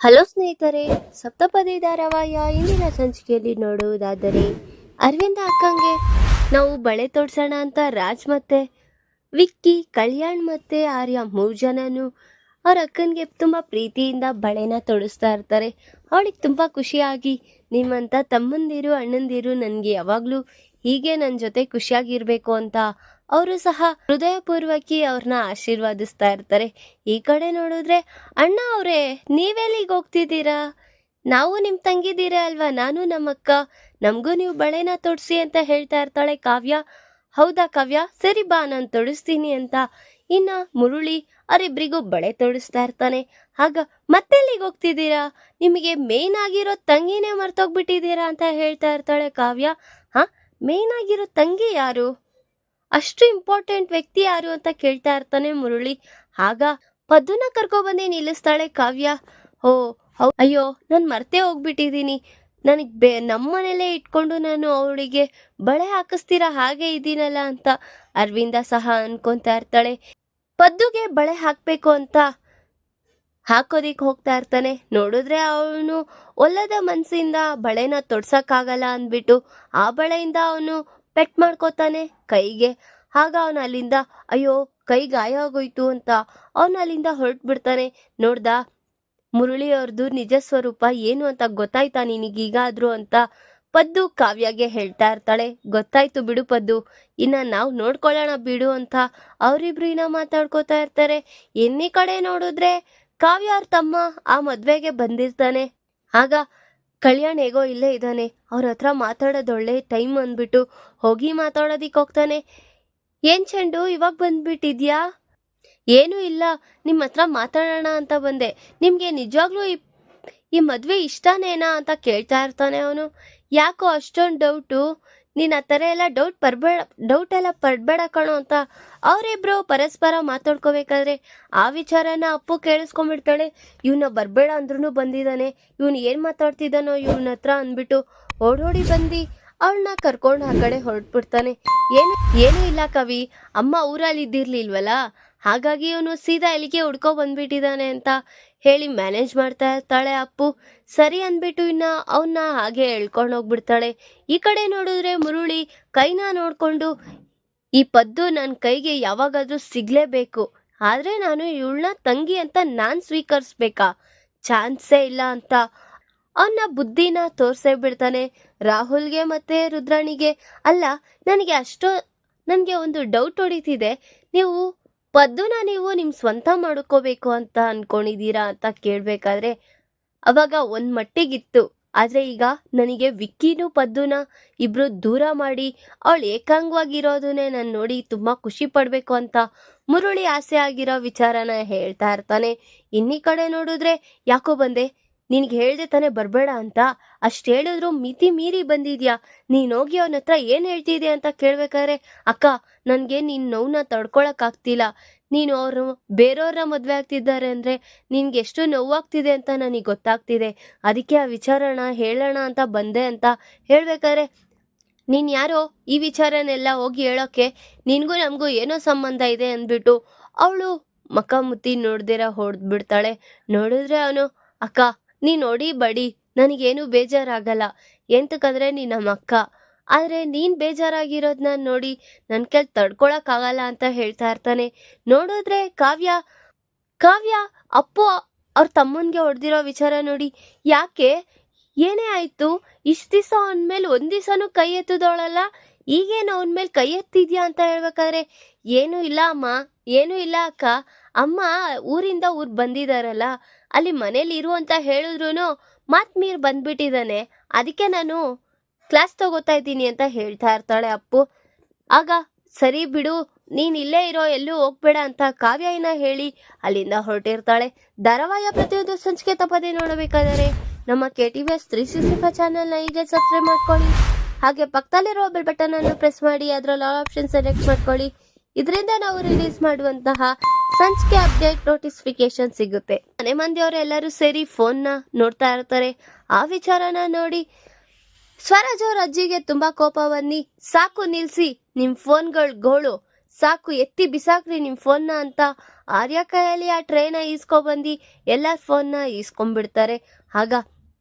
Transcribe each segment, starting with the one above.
Hello ಸ್ನೇಹಿತರೆ, ಸಪ್ತಪದಿ ಧಾರಾವಾಹಿಯ ಇಂದಿನ ಸಂಚಿಕೆಯಲ್ಲಿ ನೋಡುವುದಾದರೆ ಅರವಿಂದ ಅಕ್ಕಂಗೆ ನಾವು ಬಳೆ ತೋಡ್ಸೋಣ ಅಂತ ರಾಜ್ ಮತ್ತೆ ವಿಕ್ಕಿ, ಕಲ್ಯಾಣ್ ಮತ್ತೆ ಆರ್ಯ ಮೂರು ಜನನು ಅವ್ರ ಅಕ್ಕನಿಗೆ ತುಂಬ ಪ್ರೀತಿಯಿಂದ ಬಳೆನ ತೊಡಿಸ್ತಾ ಇರ್ತಾರೆ. ಅವಳಿಗೆ ತುಂಬ ಖುಷಿಯಾಗಿ ನಿಮ್ಮಂಥ ತಮ್ಮಂದಿರು, ಅಣ್ಣಂದಿರು ನನಗೆ ಯಾವಾಗಲೂ ಹೀಗೆ ನನ್ನ ಜೊತೆ ಖುಷಿಯಾಗಿರಬೇಕು ಅಂತ ಅವರು ಸಹ ಹೃದಯಪೂರ್ವಕಿ ಅವ್ರನ್ನ ಆಶೀರ್ವಾದಿಸ್ತಾ ಇರ್ತಾರೆ. ಈ ಕಡೆ ನೋಡಿದ್ರೆ, ಅಣ್ಣ ಅವರೇ, ನೀವೆಲ್ಲಿಗೆ ಹೋಗ್ತಿದ್ದೀರಾ? ನಾವು ನಿಮ್ಮ ತಂಗಿದ್ದೀರ ಅಲ್ವಾ? ನಾನು ನಮ್ಮಕ್ಕ. ನಮಗೂ ನೀವು ಬಳೆನ ತೊಡಿಸಿ ಅಂತ ಹೇಳ್ತಾ ಇರ್ತಾಳೆ ಕಾವ್ಯ. ಹೌದಾ ಕಾವ್ಯ? ಸರಿ ಬಾ, ನಾನು ತೊಡಿಸ್ತೀನಿ ಅಂತ. ಇನ್ನ ಮುರುಳಿ ಅವರಿಬ್ಬರಿಗೂ ಬಳೆ ತೊಡಿಸ್ತಾ ಇರ್ತಾನೆ. ಆಗ, ಮತ್ತೆಲ್ಲಿಗೆ ಹೋಗ್ತಿದ್ದೀರಾ? ನಿಮಗೆ ಮೇನ್ ಆಗಿರೋ ತಂಗಿನೇ ಮರ್ತೋಗ್ಬಿಟ್ಟಿದ್ದೀರಾ? ಅಂತ ಹೇಳ್ತಾ ಇರ್ತಾಳೆ ಕಾವ್ಯ. ಹಾ ಮೇನ್ ಆಗಿರೋ ತಂಗಿ ಯಾರು? ಅಷ್ಟು ಇಂಪಾರ್ಟೆಂಟ್ ವ್ಯಕ್ತಿ ಯಾರು ಅಂತ ಕೇಳ್ತಾ ಇರ್ತಾನೆ ಮುರುಳಿ. ಆಗ ಪದ್ದುನ ಕರ್ಕೊಬಂದು ನಿಲ್ಲಿಸ್ತಾಳೆ ಕಾವ್ಯ. ಓ ಅಯ್ಯೋ, ನಾನು ಮರ್ತೇ ಹೋಗ್ಬಿಟ್ಟಿದ್ದೀನಿ ನನಗೆ ಬೇ ನಮ್ಮನೇಲೇ ಇಟ್ಕೊಂಡು ನಾನು ಅವಳಿಗೆ ಬಳೆ ಹಾಕಿಸ್ತೀರಾ, ಹಾಗೆ ಇದ್ದೀನಲ್ಲ ಅಂತ ಅರವಿಂದ ಸಹ ಅನ್ಕೊಂತಾ ಇರ್ತಾಳೆ. ಪದ್ದುಗೆ ಬಳೆ ಹಾಕಬೇಕು ಅಂತ ಹಾಕೋದಿಕ್ ಹೋಗ್ತಾ ಇರ್ತಾನೆ. ನೋಡಿದ್ರೆ ಅವನು ಒಲ್ಲದ ಮನಸ್ಸಿಂದ ಬಳೆನ ತೊಡ್ಸಕ್ಕಾಗಲ್ಲ ಅಂದ್ಬಿಟ್ಟು ಆ ಬಳೆಯಿಂದ ಅವನು ಪೆಟ್ ಮಾಡ್ಕೋತಾನೆ ಕೈಗೆ. ಆಗ ಅವನು ಅಲ್ಲಿಂದ, ಅಯ್ಯೋ, ಕೈ ಗಾಯ ಆಗೋಯ್ತು ಅಂತ ಅವನು ಅಲ್ಲಿಂದ ಹೊರಟು ಬಿಡ್ತಾನೆ ನೋಡ್ದ ಮುರಳಿ ಅವ್ರದ್ದು ನಿಜ ಸ್ವರೂಪ ಏನು ಅಂತ ಗೊತ್ತಾಯ್ತಾ ನಿನಗೀಗಾದ್ರೂ ಅಂತ? ಪದ್ದು ಕಾವ್ಯಗೆ ಹೇಳ್ತಾ ಇರ್ತಾಳೆ. ಗೊತ್ತಾಯ್ತು ಬಿಡು ಪದ್ದು, ಇನ್ನ ನಾವು ನೋಡ್ಕೊಳ್ಳೋಣ ಬಿಡು ಅಂತ ಅವರಿಬ್ರು ಇನ್ನ ಮಾತಾಡ್ಕೋತಾ ಇರ್ತಾರೆ. ಎನ್ನಿ ಕಡೆ ನೋಡಿದ್ರೆ ಕಾವ್ಯ ಅವ್ರ ತಮ್ಮ ಆ ಮದ್ವೆಗೆ ಬಂದಿರ್ತಾನೆ. ಆಗ ಕಲ್ಯಾಣ್ ಹೇಗೋ ಇಲ್ಲೇ ಇದ್ದಾನೆ. ಅವ್ರ ಹತ್ರ ಮಾತಾಡೋದೊಳ್ಳೆ ಟೈಮ್ ಅಂದ್ಬಿಟ್ಟು ಹೋಗಿ ಮಾತಾಡೋದಿಕ್ ಹೋಗ್ತಾನೆ. ಏನ್ ಚೆಂಡು, ಇವಾಗ ಬಂದ್ಬಿಟ್ಟಿದ್ಯಾ ಏನೂ ಇಲ್ಲ. ನಿಮ್ಮ ಹತ್ರ ಮಾತಾಡೋಣ ಅಂತ ಬಂದೆ. ನಿಮ್ಗೆ ನಿಜವಾಗ್ಲೂ ಈ ಈ ಮದ್ವೆ ಇಷ್ಟನೇನಾ ಅಂತ ಕೇಳ್ತಾ ಇರ್ತಾನೆ ಅವನು. ಯಾಕೋ ಅಷ್ಟೊಂದು ಡೌಟು ನೀನ್ ಆ ಥರ ಎಲ್ಲ ಡೌಟ್ ಪರ್ಬೇಡ ಡೌಟ್ ಎಲ್ಲ ಪಡ್ಬೇಡ ಕಣೋ ಅಂತ ಅವರಿಬ್ರು ಪರಸ್ಪರ ಮಾತಾಡ್ಕೋಬೇಕಾದ್ರೆ ಆ ವಿಚಾರನ ಅಪ್ಪು ಕೇಳಿಸ್ಕೊಂಡ್ಬಿಡ್ತಾಳೆ. ಇವನ ಬರಬೇಡ ಅಂದ್ರೂ ಬಂದಿದ್ದಾನೆ. ಇವನು ಏನು ಮಾತಾಡ್ತಿದ್ದಾನೋ ಇವನ ಹತ್ರ ಅಂದ್ಬಿಟ್ಟು ಓಡೋಡಿ ಬಂದು ಅವಳನ್ನ ಕರ್ಕೊಂಡು ಆ ಕಡೆ ಹೊರಟ್ಬಿಡ್ತಾನೆ. ಏನು, ಏನೂ ಇಲ್ಲ ಕವಿ. ಅಮ್ಮ ಊರಲ್ಲಿ ಇದ್ದಿರ್ಲಿಲ್ವಲ್ಲ ಹಾಗಾಗಿ ಇವನು ಸೀದಾ ಎಲ್ಲಿಗೆ ಹುಡ್ಕೊ ಬಂದ್ಬಿಟ್ಟಿದ್ದಾನೆ ಅಂತ ಹೇಳಿ ಮ್ಯಾನೇಜ್ ಮಾಡ್ತಾ ಇರ್ತಾಳೆ ಅಪ್ಪು. ಸರಿ ಅಂದ್ಬಿಟ್ಟು ಇನ್ನ ಅವನ್ನ ಹಾಗೆ ಎಳ್ಕೊಂಡು ಹೋಗ್ಬಿಡ್ತಾಳೆ. ಈ ಕಡೆ ನೋಡಿದ್ರೆ ಮುರುಳಿ ಕೈನ ನೋಡಿಕೊಂಡು, ಈ ಪದ್ದು ನನ್ನ ಕೈಗೆ ಯಾವಾಗಾದ್ರೂ ಸಿಗ್ಲೇಬೇಕು. ಆದ್ರೆ ನಾನು ಇವಳನ್ನ ತಂಗಿ ಅಂತ ನಾನು ಸ್ವೀಕರಿಸ್ಬೇಕಾ? ಚಾನ್ಸೇ ಇಲ್ಲ ಅಂತ. ಅವನ್ನ ಬುದ್ಧಿನ ತೋರ್ಸೇ ಬಿಡ್ತಾನೆ. ರಾಹುಲ್ಗೆ ಮತ್ತೆ ರುದ್ರಾಣಿಗೆ, ಅಲ್ಲ, ನನಗೆ ಅಷ್ಟೋ, ನನಗೆ ಒಂದು ಡೌಟ್ ಹೊಡಿತಿದೆ. ನೀವು ಪದ್ದುನ ನೀವು ನಿಮ್ಮ ಸ್ವಂತ ಮಾಡ್ಕೋಬೇಕು ಅಂತ ಅನ್ಕೊಂಡಿದ್ದೀರಾ ಅಂತ ಕೇಳಬೇಕಾದ್ರೆ, ಅವಾಗ ಒಂದು ಮಟ್ಟಿಗಿತ್ತು. ಆದರೆ ಈಗ ನನಗೆ ವಿಕ್ಕಿನೂ ಪದ್ದುನ ಇಬ್ರು ದೂರ ಮಾಡಿ, ಅವಳು ಏಕಾಂಗವಾಗಿರೋದನ್ನೇ ನಾನು ನೋಡಿ ತುಂಬ ಖುಷಿ ಪಡ್ಬೇಕು ಅಂತ ಮುರುಳಿ ಆಸೆ ಆಗಿರೋ ವಿಚಾರನ ಹೇಳ್ತಾ ಇರ್ತಾನೆ. ಇನ್ನಿ ಕಡೆ ನೋಡಿದ್ರೆ ಯಾಕೋ ಬಂದೆ ನಿನ್ಗೆ ಹೇಳ್ದೆ ತಾನೇ ಬರಬೇಡ ಅಂತ? ಅಷ್ಟು ಹೇಳಿದ್ರು ಮಿತಿ ಮೀರಿ ಬಂದಿದ್ಯಾ? ನೀನು ಹೋಗಿ ಅವನ ಹತ್ರ ಏನು ಹೇಳ್ತಿದ್ಯಾ ಅಂತ ಕೇಳ್ಬೇಕಾದ್ರೆ, ಅಕ್ಕ, ನನಗೆ ನಿನ್ನ ನೋವನ್ನ ತಡ್ಕೊಳಕ್ಕಾಗ್ತಿಲ್ಲ ನೀನು ಅವರು ಬೇರೆಯವ್ರನ್ನ ಮದುವೆ ಆಗ್ತಿದ್ದಾರೆ ಅಂದರೆ ನಿನ್ಗೆ ಎಷ್ಟು ನೋವಾಗ್ತಿದೆ ಅಂತ ನನಗೆ ಗೊತ್ತಾಗ್ತಿದೆ. ಅದಕ್ಕೆ ಆ ವಿಚಾರಣ ಹೇಳೋಣ ಅಂತ ಬಂದೆ ಅಂತ ಹೇಳ್ಬೇಕಾದ್ರೆ, ನೀನು ಯಾರೋ ಈ ವಿಚಾರನೆಲ್ಲ ಹೋಗಿ ಹೇಳೋಕ್ಕೆ ನಿನಗೂ ನಮಗೂ ಏನೋ ಸಂಬಂಧ ಇದೆ ಅಂದ್ಬಿಟ್ಟು ಅವಳು ಮಕ್ಕ ಮುತ್ತಿ ನೋಡ್ದಿರ ಹೊಡೆದ್ಬಿಡ್ತಾಳೆ. ನೋಡಿದ್ರೆ ಅವನು, ಅಕ್ಕ ನೀ ನೋಡಿ ಬಡಿ, ನನಗೇನು ಬೇಜಾರಾಗಲ್ಲ. ಎಂತಕ್ಕಂದ್ರೆ ನೀನು ನಮ್ಮ ಅಕ್ಕ ಆದರೆ ನೀನು ಬೇಜಾರಾಗಿರೋದನ್ನ ನೋಡಿ ನನ್ನ ಕೈಲಿ ತಡ್ಕೊಳಕ್ಕಾಗಲ್ಲ ಅಂತ ಹೇಳ್ತಾ ಇರ್ತಾನೆ. ನೋಡಿದ್ರೆ ಕಾವ್ಯ ಕಾವ್ಯ ಅಪ್ಪು ಅವ್ರ ತಮ್ಮನಿಗೆ ಹೊಡೆದಿರೋ ವಿಚಾರ ನೋಡಿ. ಯಾಕೆ? ಏನೇ ಆಯಿತು? ಇಷ್ಟು ದಿವಸ ಅವನ ಮೇಲೆ ಒಂದು ದಿವಸನೂ ಕೈ ಎತ್ತದವಳಲ್ಲ ಈಗೇನು ಅವನ ಮೇಲೆ ಕೈ ಎತ್ತಿದ್ಯಾ ಅಂತ ಹೇಳ್ಬೇಕಾದ್ರೆ, ಏನೂ ಇಲ್ಲ ಅಮ್ಮ, ಏನೂ ಇಲ್ಲ ಅಕ್ಕ. ಅಮ್ಮ ಊರಿಂದ ಊರು ಬಂದಿದಾರಲ್ಲ. ಅಲ್ಲಿ ಮನೇಲಿ ಇರು ಅಂತ ಹೇಳಿದ್ರು ಮಾತ್ ಮೀರ್ ಬಂದ್ಬಿಟ್ಟಿದ್ದಾನೆ ಅದಕ್ಕೆ ನಾನು ಕ್ಲಾಸ್ ತಗೋತಾ ಇದ್ದೀನಿ ಅಂತ ಹೇಳ್ತಾ ಇರ್ತಾಳೆ ಅಪ್ಪು. ಆಗ, ಸರಿ ಬಿಡು, ನೀನು ಇಲ್ಲೇ ಇರೋ, ಎಲ್ಲೂ ಹೋಗ್ಬೇಡ ಅಂತ ಕಾವ್ಯನ ಹೇಳಿ ಅಲ್ಲಿಂದ ಹೊರಟಿರ್ತಾಳೆ. ಧಾರಾವಾಹಿಯ ಪ್ರತಿಯೊಂದು ಸಂಚಿಕೆ ತಪ್ಪದೆ ನೋಡಬೇಕಾದರೆ ನಮ್ಮ K T V S three sixty five ಚಾನಲ್ನ ಸಬ್ಸ್ಕ್ರೈಬ್ ಮಾಡ್ಕೊಳ್ಳಿ. ಹಾಗೆ ಪಕ್ಕದಲ್ಲಿರೋ ಬೆಲ್ ಬಟನ್ ಅನ್ನು ಪ್ರೆಸ್ ಮಾಡಿ, ಅದರಲ್ಲಿ ಆಲ್ ಆಪ್ಷನ್ ಸೆಲೆಕ್ಟ್ ಮಾಡ್ಕೊಳ್ಳಿ. ಇದರಿಂದ ನಾವು ರಿಲೀಸ್ ಮಾಡುವಂತಹ ಸಂಚಿಕೆ ಅಪ್ಡೇಟ್ ನೋಟಿಫಿಕೇಶನ್ ಸಿಗುತ್ತೆ. ಮನೆ ಮಂದಿಯವರು ಎಲ್ಲರೂ ಸೇರಿ ಫೋನ್ನ ನೋಡ್ತಾ ಇರ್ತಾರೆ. ಆ ವಿಚಾರನ ನೋಡಿ ಸ್ವರಾಜ್ ಅವ್ರ ಅಜ್ಜಿಗೆ ತುಂಬಾ ಕೋಪ ಬನ್ನಿ. ಸಾಕು ನಿಲ್ಸಿ, ನಿಮ್ ಫೋನ್ಗಳ ಗೋಳು. ಸಾಕು, ಎತ್ತಿ ಬಿಸಾಕ್ರಿ ನಿಮ್ಮ ಫೋನ್ನ ಅಂತ ಆರ್ಯ ಕೈಯಲ್ಲಿ ಆ ಟ್ರೇನ ಈಸ್ಕೊಬಂದು ಎಲ್ಲರ ಫೋನ್ನ ಈಸ್ಕೊಂಡ್ಬಿಡ್ತಾರೆ. ಆಗ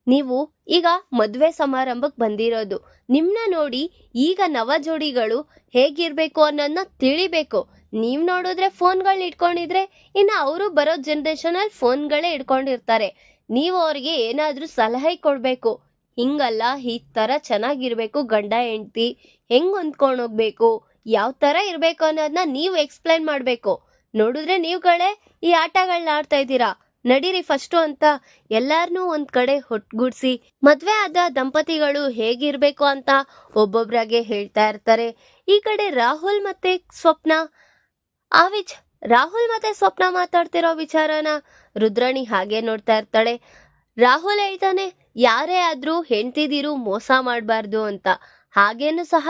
ನೀವು ಈಗ ಮದುವೆ ಸಮಾರಂಭಕ್ಕೆ ಬಂದಿರೋದು. ನಿಮ್ಮನ್ನ ನೋಡಿ ಈಗ ನವ ಜೋಡಿಗಳು ಹೇಗಿರ್ಬೇಕು ಅನ್ನೋದನ್ನ ತಿಳಿಬೇಕು. ನೀವು ನೋಡಿದ್ರೆ ಫೋನ್ಗಳನ್ನ ಇಟ್ಕೊಂಡಿದ್ರೆ ಇನ್ನು ಅವರು ಬರೋ ಜನ್ರೇಷನಲ್ಲಿ ಫೋನ್ಗಳೇ ಇಟ್ಕೊಂಡಿರ್ತಾರೆ. ನೀವು ಅವ್ರಿಗೆ ಏನಾದರೂ ಸಲಹೆ ಕೊಡಬೇಕು. ಹಿಂಗಲ್ಲ, ಈ ಥರ ಚೆನ್ನಾಗಿರ್ಬೇಕು, ಗಂಡ, ಹೆಂಡ್ತಿ, ಹೆಂಗ್ ಹೊಂದ್ಕೊಂಡು ಹೋಗ್ಬೇಕು, ಯಾವ ಥರ ಇರಬೇಕು ಅನ್ನೋದನ್ನ ನೀವು ಎಕ್ಸ್ಪ್ಲೈನ್ ಮಾಡಬೇಕು. ನೋಡಿದ್ರೆ ನೀವುಗಳೇ ಈ ಆಟಗಳನ್ನ ಆಡ್ತಾ ಇದ್ದೀರಾ? ನಡೀರಿ ಫಸ್ಟು ಅಂತ ಎಲ್ಲಾರನ್ನೂ ಒಂದ್ ಕಡೆ ಒಟ್ಗೂಡ್ಸಿ. ಮದುವೆ ಆದ ದಂಪತಿಗಳು ಹೇಗಿರ್ಬೇಕು ಅಂತ ಒಬ್ಬೊಬ್ರಾಗೆ ಹೇಳ್ತಾ ಇರ್ತಾರೆ. ಈ ಕಡೆ ರಾಹುಲ್ ಮತ್ತೆ ಸ್ವಪ್ನ ವಿಚ್ ರಾಹುಲ್ ಮತ್ತೆ ಸ್ವಪ್ನ ಮಾತಾಡ್ತಿರೋ ವಿಚಾರನ ರುದ್ರಾಣಿ ಹಾಗೆ ನೋಡ್ತಾ ಇರ್ತಾಳೆ ರಾಹುಲ್ ಹೇಳ್ತಾನೆ ಯಾರೇ ಆದ್ರೂ ಹೆಂಡ್ತಿದಿರು ಮೋಸ ಮಾಡಬಾರ್ದು ಅಂತ ಹಾಗೇನು ಸಹ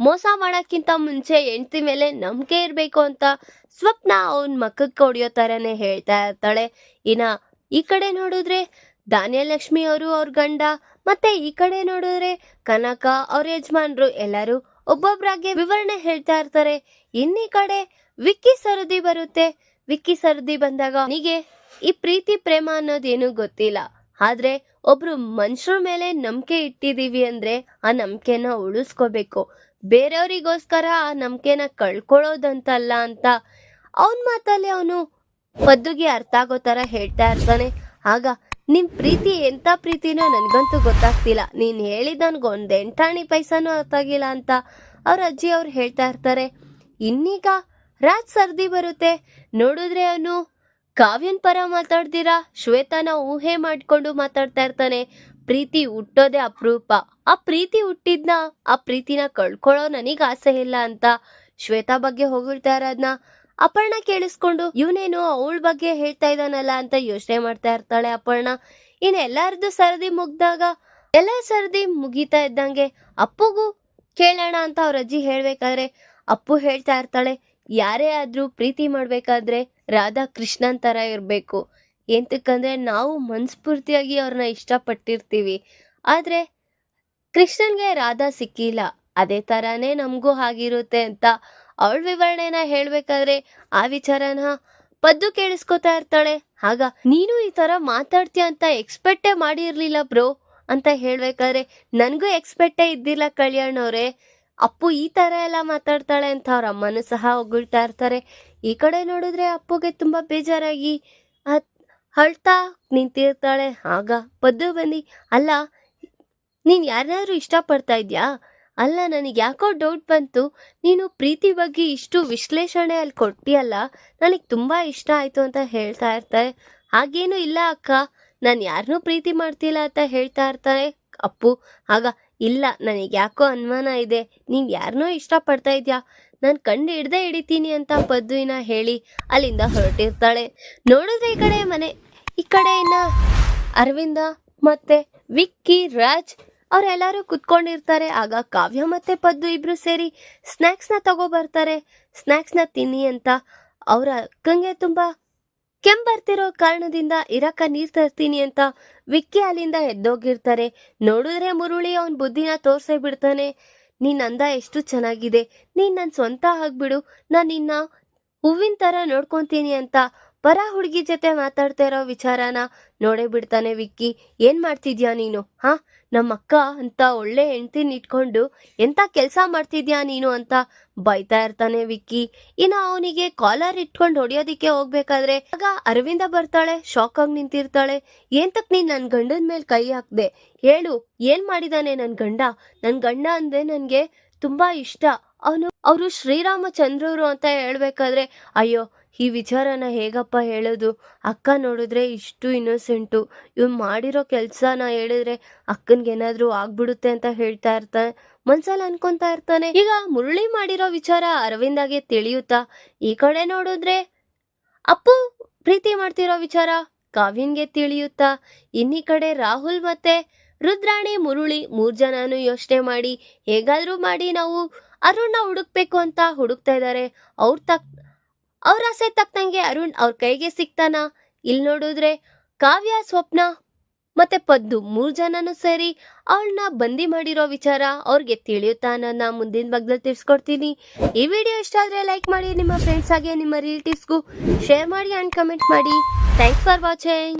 ಮೋಸ ಮಾಡೋಕ್ಕಿಂತ ಮುಂಚೆ ಹೆಂಡ್ತಿ ಮೇಲೆ ನಂಬಿಕೆ ಇರಬೇಕು ಅಂತ ಸ್ವಪ್ನ ಅವನ್ ಮಕ್ಕಕ್ಕೆ ಹೊಡಿಯೋ ಥರನೇ ಹೇಳ್ತಾ ಇರ್ತಾಳೆ ಇನ್ನ ಈ ಕಡೆ ನೋಡಿದ್ರೆ ಧಾನ್ಯಲಕ್ಷ್ಮಿ ಅವರು ಅವ್ರ ಗಂಡ ಮತ್ತೆ ಈ ಕಡೆ ನೋಡಿದ್ರೆ ಕನಕ ಅವ್ರ ಯಜಮಾನ್ರು ಎಲ್ಲರೂ ಒಬ್ಬೊಬ್ರಾಗೆ ವಿವರಣೆ ಹೇಳ್ತಾ ಇರ್ತಾರೆ. ಇನ್ನೀ ಕಡೆ ವಿಕ್ಕಿ ಸರದಿ ಬರುತ್ತೆ. ವಿಕ್ಕಿ ಸರದಿ ಬಂದಾಗ ಅವನಿಗೆ ಈ ಪ್ರೀತಿ, ಪ್ರೇಮ ಅನ್ನೋದೇನು ಗೊತ್ತಿಲ್ಲ. ಆದ್ರೆ ಒಬ್ರು ಮನುಷ್ಯರ ಮೇಲೆ ನಂಬಿಕೆ ಇಟ್ಟಿದೀವಿ ಅಂದ್ರೆ ಆ ನಂಬಿಕೆನ ಉಳಿಸ್ಕೋಬೇಕು. ಬೇರೆಯವರಿಗೋಸ್ಕರ ಆ ನಂಬಿಕೆನ ಕಳ್ಕೊಳ್ಳೋದಂತಲ್ಲ ಅಂತ ಅವನ್ ಮಾತಲ್ಲಿ ಅವನು ಪದ್ದುಗೆ ಅರ್ಥ ಆಗೋ ತರ ಹೇಳ್ತಾ ಇರ್ತಾನೆ. ಆಗ ನಿಮ್ ಪ್ರೀತಿ ಎಂತ ಪ್ರೀತಿನೋ ನನ್ಗಂತೂ ಗೊತ್ತಾಗ್ತಿಲ್ಲ. ನೀನ್ ಹೇಳಿದ ನನ್ಗೆ ಒಂದ್ ಎಂಟಾಣಿ ಪೈಸಾನು ಅರ್ಥಾಗಿಲ್ಲ ಅಂತ ಅವ್ರ ಅಜ್ಜಿ ಅವ್ರು ಹೇಳ್ತಾ ಇರ್ತಾರೆ. ಇನ್ನೀಗ ರಾಜ್ ಸರ್ದಿ ಬರುತ್ತೆ. ನೋಡಿದ್ರೆ ಅವನು ಕಾವ್ಯನ್ ಪರ ಮಾತಾಡ್ದಿರಾ ಶ್ವೇತನ ಊಹೆ ಮಾಡ್ಕೊಂಡು ಮಾತಾಡ್ತಾ ಇರ್ತಾನೆ. ಪ್ರೀತಿ ಹುಟ್ಟೋದೇ ಅಪರೂಪ. ಆ ಪ್ರೀತಿ ಹುಟ್ಟಿದ್ನ, ಆ ಪ್ರೀತಿನ ಕಳ್ಕೊಳ್ಳೋ ನನಗೆ ಆಸೆ ಇಲ್ಲ ಅಂತ ಶ್ವೇತಾ ಬಗ್ಗೆ ಹೋಗಿಳ್ತಾ ಇರೋದ್ನ ಅಪರ್ಣ ಕೇಳಿಸ್ಕೊಂಡು, ಇವನೇನು ಅವಳ ಬಗ್ಗೆ ಹೇಳ್ತಾ ಇದ್ದಾನಲ್ಲ ಅಂತ ಯೋಚನೆ ಮಾಡ್ತಾ ಇರ್ತಾಳೆ ಅಪರ್ಣ. ಇನ್ ಎಲ್ಲಾರದು ಸರದಿ ಮುಗ್ದಾಗ, ಎಲ್ಲ ಸರದಿ ಮುಗೀತಾ ಇದ್ದಂಗೆ ಅಪ್ಪುಗೂ ಕೇಳೋಣ ಅಂತ ಅವ್ರ ಅಜ್ಜಿ ಹೇಳ್ಬೇಕಾದ್ರೆ ಅಪ್ಪು ಹೇಳ್ತಾ ಇರ್ತಾಳೆ, ಯಾರೇ ಆದ್ರೂ ಪ್ರೀತಿ ಮಾಡ್ಬೇಕಾದ್ರೆ ರಾಧಾ ಕೃಷ್ಣನ್ ತರ ಇರ್ಬೇಕು. ಎಂತಕ್ಕಂದ್ರೆ ನಾವು ಮನ್ಸ್ಫೂರ್ತಿಯಾಗಿ ಅವ್ರನ್ನ ಇಷ್ಟಪಟ್ಟಿರ್ತೀವಿ. ಆದ್ರೆ ಕೃಷ್ಣನ್ಗೆ ರಾಧಾ ಸಿಕ್ಕಿಲ್ಲ. ಅದೇ ತರಾನೇ ನಮಗೂ ಆಗಿರುತ್ತೆ ಅಂತ ಅವಳ ವಿವರಣೆನ ಹೇಳ್ಬೇಕಾದ್ರೆ ಆ ವಿಚಾರನ ಪದ್ದು ಕೇಳಿಸ್ಕೊತಾ ಇರ್ತಾಳೆ. ಆಗ, ನೀನು ಈ ತರ ಮಾತಾಡ್ತೀಯ ಅಂತ ಎಕ್ಸ್ಪೆಕ್ಟೇ ಮಾಡಿರ್ಲಿಲ್ಲ ಬ್ರೋ ಅಂತ ಹೇಳ್ಬೇಕಾದ್ರೆ, ನನಗೂ ಎಕ್ಸ್ಪೆಕ್ಟೇ ಇದ್ದಿಲ್ಲ ಕಲ್ಯಾಣವ್ರೆ ಅಪ್ಪು ಈ ತರ ಎಲ್ಲ ಮಾತಾಡ್ತಾಳೆ ಅಂತ ಅವ್ರ ಅಮ್ಮನೂ ಸಹ ಹೊಗಳ್ತಾ ಇರ್ತಾರೆ. ಈ ಕಡೆ ನೋಡಿದ್ರೆ ಅಪ್ಪುಗೆ ತುಂಬಾ ಬೇಜಾರಾಗಿ ಅಳ್ತಾ ನಿಂತಿರ್ತಾಳೆ. ಆಗ ಪದ್ದು ಬಂದು, ಅಲ್ಲ, ನೀನ್ ಯಾರ್ಯಾರು ಇಷ್ಟಪಡ್ತಾ ಇದ್ಯಾ? ಅಲ್ಲ, ನನಗೆ ಯಾಕೋ ಡೌಟ್ ಬಂತು. ನೀನು ಪ್ರೀತಿ ಬಗ್ಗೆ ಇಷ್ಟು ವಿಶ್ಲೇಷಣೆ ಅಲ್ಲಿ ಕೊಟ್ಟಿಯಲ್ಲ, ನನಗೆ ತುಂಬಾ ಇಷ್ಟ ಆಯ್ತು ಅಂತ ಹೇಳ್ತಾ ಇರ್ತಾರೆ. ಹಾಗೇನು ಇಲ್ಲ ಅಕ್ಕ. ನಾನು ಯಾರನ್ನೂ ಪ್ರೀತಿ ಮಾಡ್ತಿಲ್ಲ ಅಂತ ಹೇಳ್ತಾ ಇರ್ತಾರೆ ಅಪ್ಪು. ಆಗ, ಇಲ್ಲ, ನನಗೆ ಯಾಕೋ ಅನುಮಾನ ಇದೆ. ನೀನು ಯಾರನ್ನೋ ಇಷ್ಟಪಡ್ತಾ ಇದ್ಯಾ? ನಾನು ಕಂಡು ಹಿಡ್ದೆ ಹಿಡಿತೀನಿ ಅಂತ ಪದ್ದುವಿನ ಹೇಳಿ ಅಲ್ಲಿಂದ ಹೊರಟಿರ್ತಾಳೆ. ನೋಡಿದ್ರೆ ಈ ಕಡೆ ಮನೆ, ಈ ಕಡೆ ಇನ್ನ ಅರವಿಂದ ಮತ್ತೆ ವಿಕ್ಕಿ, ರಾಜ್ ಅವರೆಲ್ಲರೂ ಕುತ್ಕೊಂಡಿರ್ತಾರೆ, ಆಗ ಕಾವ್ಯ ಮತ್ತೆ ಪದ್ದು ಇಬ್ರು ಸೇರಿ ಸ್ನ್ಯಾಕ್ಸ್ನ ತಗೋ ಬರ್ತಾರೆ. ಸ್ನ್ಯಾಕ್ಸ್ನ ತಿನ್ನಿ ಅಂತ ಅವರ ಅಕ್ಕಂಗೆ ತುಂಬಾ ಕೆಂಪ್ ಬರ್ತಿರೋ ಕಾರಣದಿಂದ ಇರಕ್ಕ ನೀರ್ ತರ್ತೀನಿ ಅಂತ ವಿಕ್ಕಿ ಅಲ್ಲಿಂದ ಎದ್ದೋಗಿರ್ತಾರೆ. ನೋಡಿದ್ರೆ ಮುರುಳಿ ಅವನ್ ಬುದ್ಧಿನ ತೋರ್ಸೇ ಬಿಡ್ತಾನೆ. ನೀನ್ ಅಂದ ಎಷ್ಟು ಚೆನ್ನಾಗಿದೆ. ನೀನ್ ನನ್ನ ಸ್ವಂತ ಆಗ್ಬಿಡು. ನಾನು ನಿನ್ನ ಹೂವಿನ ತರ ನೋಡ್ಕೊಂತೀನಿ ಅಂತ ಪರ ಹುಡುಗಿ ಜೊತೆ ಮಾತಾಡ್ತಾ ಇರೋ ವಿಚಾರನ ನೋಡೇ ಬಿಡ್ತಾನೆ ವಿಕ್ಕಿ. ಏನ್ ಮಾಡ್ತಿದ್ಯಾ ನೀನು? ಹಾ ನಮ್ಮ ಅಕ್ಕ ಅಂತ ಒಳ್ಳೆ ಹೆಂಡ್ತಿನ ಇಟ್ಕೊಂಡು ಎಂತ ಕೆಲಸ ಮಾಡ್ತಿದ್ಯಾ ನೀನು ಅಂತ ಬೈತಾ ಇರ್ತಾನೆ ವಿಕ್ಕಿ. ಇನ್ನು ಅವನಿಗೆ ಕಾಲರ್ ಇಟ್ಕೊಂಡು ಹೊಡಿಯೋದಿಕ್ಕೆ ಹೋಗ್ಬೇಕಾದ್ರೆ ಆಗ ಅರವಿಂದ ಬರ್ತಾಳೆ ಶಾಕ್ ಆಗಿ ನಿಂತಿರ್ತಾಳೆ. ಏಂತಕ್ ನೀನ್ ನನ್ ಗಂಡನ ಮೇಲೆ ಕೈ ಹಾಕ್ದೆ? ಹೇಳು, ಏನ್ ಮಾಡಿದಾನೆ ನನ್ ಗಂಡ? ನನ್ ಗಂಡ ಅಂದ್ರೆ ನನ್ಗೆ ತುಂಬಾ ಇಷ್ಟ. ಅವನು ಅವರು ಶ್ರೀರಾಮಚಂದ್ರರು ಅಂತ ಹೇಳ್ಬೇಕಾದ್ರೆ, ಅಯ್ಯೋ, ಈ ವಿಚಾರನ ಹೇಗಪ್ಪ ಹೇಳೋದು? ಅಕ್ಕ ನೋಡಿದ್ರೆ ಇಷ್ಟು ಇನ್ನೋಸೆಂಟು ಇವ್ನು ಮಾಡಿರೋ ಕೆಲಸನ ಹೇಳಿದ್ರೆ ಅಕ್ಕನ್ಗೆ ಏನಾದ್ರೂ ಆಗ್ಬಿಡುತ್ತೆ ಅಂತ ಹೇಳ್ತಾ ಇರ್ತಾನೆ ಮನ್ಸಲ್ಲಿ ಅನ್ಕೊಂತಾ ಇರ್ತಾನೆ. ಈಗ ಮುರಳಿ ಮಾಡಿರೋ ವಿಚಾರ ಅರವಿಂದಾಗೆ ತಿಳಿಯುತ್ತಾ? ಈ ಕಡೆ ನೋಡಿದ್ರೆ ಅಪ್ಪು ಪ್ರೀತಿ ಮಾಡ್ತಿರೋ ವಿಚಾರ ಕಾವ್ಯನ್ಗೆ ತಿಳಿಯುತ್ತಾ? ಇನ್ನಿ ಕಡೆ ರಾಹುಲ್ ಮತ್ತೆ ರುದ್ರಾಣಿ, ಮುರುಳಿ ಮೂರ್ ಜನನು ಯೋಚನೆ ಮಾಡಿ, ಹೇಗಾದ್ರೂ ಮಾಡಿ ನಾವು ಅರುಣ್ನ ಹುಡುಕ್ಬೇಕು ಅಂತ ಹುಡುಕ್ತಾ ಇದ್ದಾರೆ ಅವ್ರ ತಕ್, ಅವ್ರ ಆಸೆ ತಕ್ಕಂಗೆ ಅರುಣ್ ಅವ್ರ ಕೈಗೆ ಸಿಗ್ತಾನ. ಇಲ್ಲಿ ನೋಡಿದ್ರೆ ಕಾವ್ಯ, ಸ್ವಪ್ನ ಮತ್ತೆ ಪದ್ದು ಮೂರು ಜನನೂ ಸೇರಿ ಅವಳನ್ನ ಬಂದಿ ಮಾಡಿರೋ ವಿಚಾರ ಅವ್ರಿಗೆ ತಿಳಿಯುತ್ತಾ ಅನ್ನೋದನ್ನ ಮುಂದಿನ ಭಾಗದಲ್ಲಿ ತಿಳಿಸ್ಕೊಡ್ತೀನಿ. ಈ ವಿಡಿಯೋ ಇಷ್ಟ ಆದ್ರೆ ಲೈಕ್ ಮಾಡಿ, ನಿಮ್ಮ ಫ್ರೆಂಡ್ಸ್ ಹಾಗೆ ನಿಮ್ಮ ರಿಲೇಟಿವ್ಸ್ಗೂ ಶೇರ್ ಮಾಡಿ ಅಂಡ್ ಕಮೆಂಟ್ ಮಾಡಿ. Thanks for watching